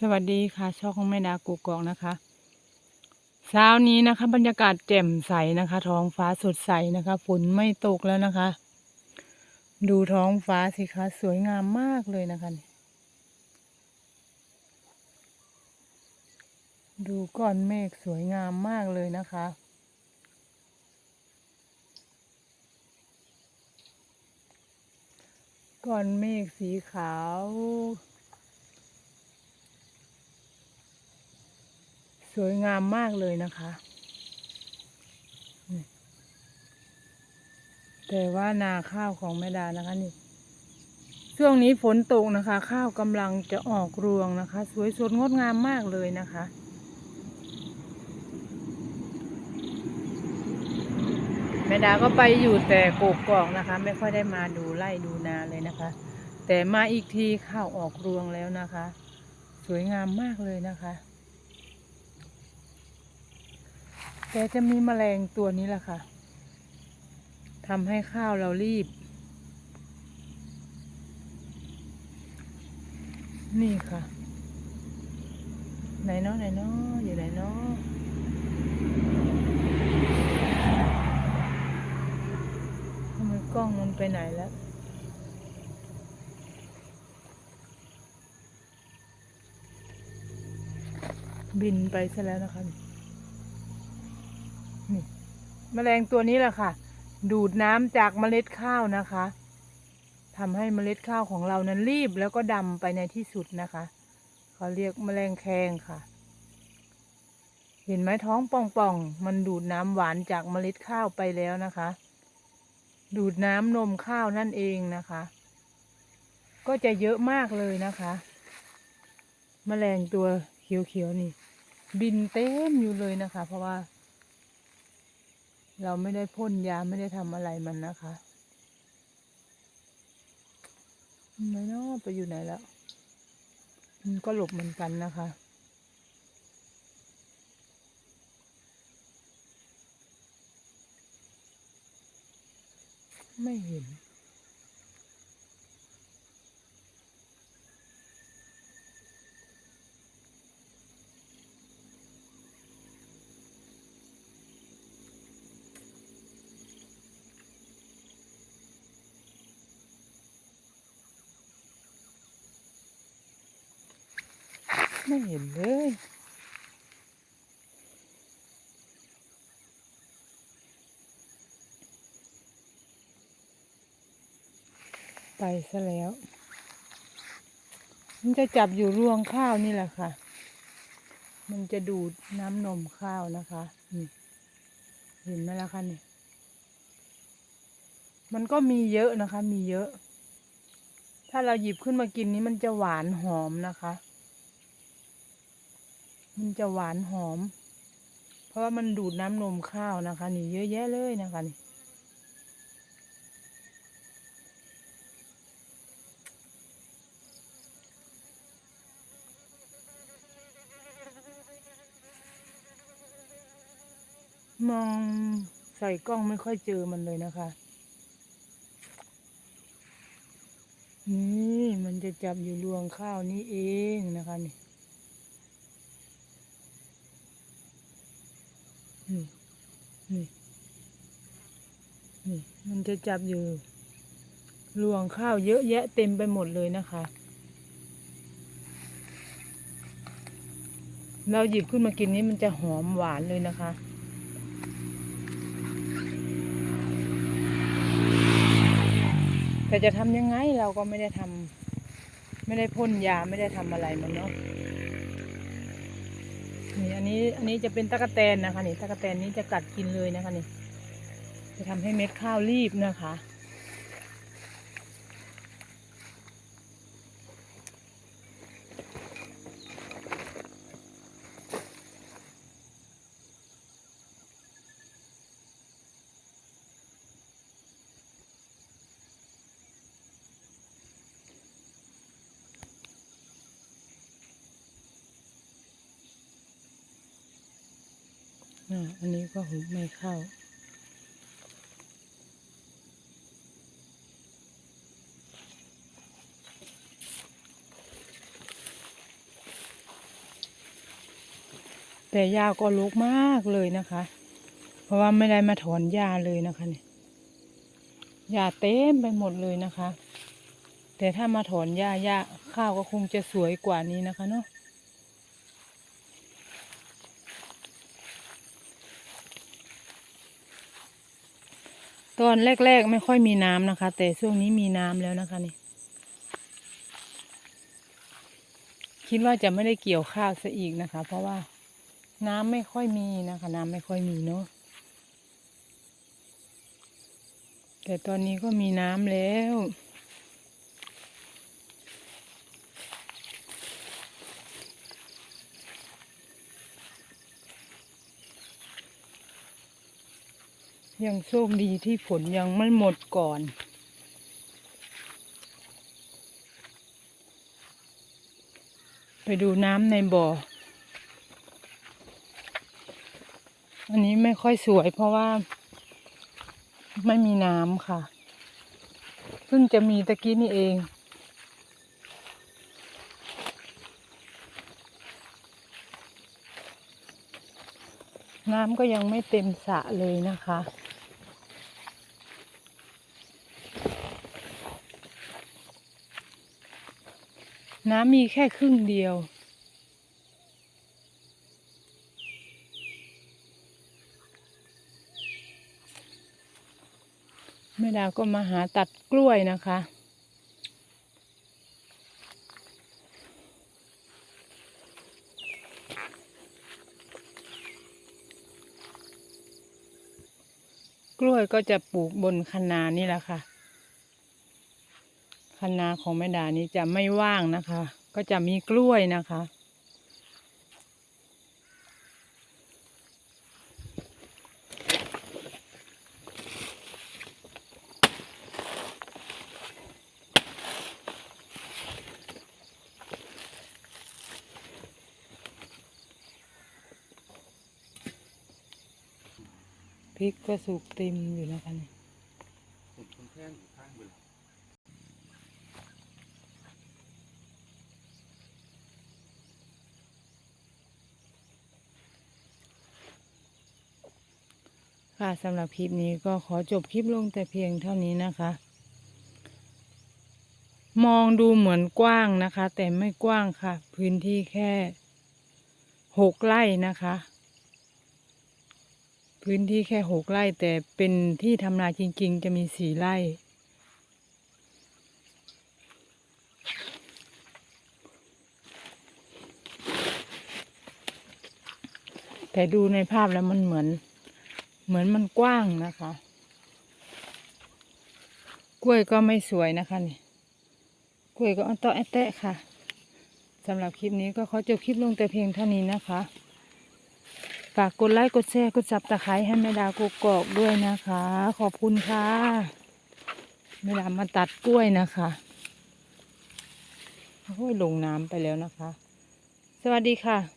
สวัสดีค่ะ ช่องของแม่ดากูกอกนะคะ เช้านี้นะคะ บรรยากาศแจ่มใสนะคะ ท้องฟ้าสดใสนะคะฝนไม่ตกแล้วนะคะ ดูท้องฟ้าสิคะสวยงามมากเลยนะคะ ดูก้อนเมฆสวยงามมากเลยนะคะก้อนเมฆสีขาว สวยงามมากเลยนะคะ แต่ว่านาข้าวของแม่ดานะคะนี่ ช่วงนี้ฝนตกนะคะ ข้าวกำลังจะออกรวงนะคะ สวยสดงดงามมากเลยนะคะแม่ดาก็ไปอยู่แต่โกกอกนะคะ ไม่ค่อยได้มาดูไร่ดูนาเลยนะคะ แต่มาอีกทีข้าวออกรวงแล้วนะคะ สวยงามมากเลยนะคะ แต่จะมีแมลงตัวนี้แหละค่ะทำให้ข้าวเรารีบ นี่ค่ะ ไหนเนาะไหนเนาะอยู่ไหนเนาะทำไมกล้องมันไปไหนแล้วบินไปซะแล้วนะคะ นี่แมลงตัวนี้แหละค่ะ ดูดน้ำจากเมล็ดข้าวนะคะทำให้เมล็ดข้าวของเรานั้นรีบแล้วก็ดำไปในที่สุดนะคะเขาเรียกแมลงแคงค่ะ เห็นไหมท้องป่องๆมันดูดน้ำหวานจากเมล็ดข้าวไปแล้วนะคะ ดูดน้ำนมข้าวนั่นเองนะคะ ก็จะเยอะมากเลยนะคะแมลงตัวเขียวๆนี่ บินเต็มอยู่เลยนะคะ เพราะว่า เราไม่ได้พ่นยาไม่ได้ทำอะไรมันนะคะไม่นาะไปอยู่ไหนแล้ว มันก็หลบเหมือนกันนะคะ ไม่เห็น ไม่เห็นเลยไปซะแล้ว มันจะจับอยู่รวงข้าวนี่แหละค่ะ มันจะดูดน้ำนมข้าวนะคะนี่เห็นไหมล่ะคะนี่ มันก็มีเยอะนะคะ มีเยอะ ถ้าเราหยิบขึ้นมากินนี้มันจะหวานหอมนะคะ มันจะหวานหอม เพราะว่ามันดูดน้ำนมข้าวนะคะ นี่เยอะแยะเลยนะคะนี่มองใส่กล้องไม่ค่อยเจอมันเลยนะคะ นี่มันจะจับอยู่รวงข้าวนี้เองนะคะนี่ นี่นี่นี่มันจะจับอยู่รวงข้าวเยอะแยะเต็มไปหมดเลยนะคะ เราหยิบขึ้นมากินนี้มันจะหอมหวานเลยนะคะแต่จะทำยังไงเราก็ไม่ได้ทำไม่ได้พ่นยาไม่ได้ทำอะไรมันเนาะ นี่อันนี้อันนี้จะเป็นตะกะแตนนะคะนี่ตะกะแตนนี้จะกัดกินเลยนะคะนี่จะทำให้เม็ดข้าวรีบนะคะ อันนี้ก็หุบไม่เข้า แต่หญ้าก็รกมากเลยนะคะ เพราะว่าไม่ได้มาถอนหญ้าเลยนะคะเนี่ยหญ้าเต็มไปหมดเลยนะคะ แต่ถ้ามาถอนหญ้าหญ้าข้าวก็คงจะสวยกว่านี้นะคะเนาะ ตอนแรกๆไม่ค่อยมีน้ำนะคะ แต่ช่วงนี้มีน้ำแล้วนะคะนี่คิดว่าจะไม่ได้เกี่ยวข้าวซะอีกนะคะ เพราะว่าน้ำไม่ค่อยมีนะคะ น้ำไม่ค่อยมีเนาะแต่ตอนนี้ก็มีน้ำแล้ว ยังโชคดีที่ฝนยังไม่หมดก่อนไปดูน้ำในบ่อ อันนี้ไม่ค่อยสวยเพราะว่าไม่มีน้ำค่ะ เพิ่งจะมีตะกี้นี่เอง น้ำก็ยังไม่เต็มสระเลยนะคะ น้ำมีแค่ครึ่งเดียว แม่ดาวก็มาหาตัดกล้วยนะคะกล้วยก็จะปลูกบนคันนานี่แหละค่ะ คันนาของแม่ดานี้จะไม่ว่างนะคะ ก็จะมีกล้วยนะคะ พริกก็สุกเต็มอยู่นะคะเนี่ยเห็นคนแท่งอยู่ข้างบน ค่ะสำหรับคลิปนี้ก็ขอจบคลิปลงแต่เพียงเท่านี้นะคะ มองดูเหมือนกว้างนะคะ แต่ไม่กว้างค่ะ พื้นที่แค่หกไร่นะคะ พื้นที่แค่หกไร่แต่เป็นที่ทำนาจริง ๆ จะมีสี่ไร่แต่ดูในภาพแล้วมันเหมือน เหมือนมันกว้างนะคะ กล้วยก็ไม่สวยนะคะนี่ กล้วยก็อันตอแอแตะค่ะสำหรับคลิปนี้ก็ขอจบคลิปลงแต่เพียงเท่านี้นะคะ ฝากกดไลค์กดแชร์กดซับตะไคร้ให้แม่ดากกอกด้วยนะคะ ขอบคุณค่ะแม่ดามาตัดกล้วยนะคะโอ้ยลงน้ำไปแล้วนะคะ สวัสดีค่ะ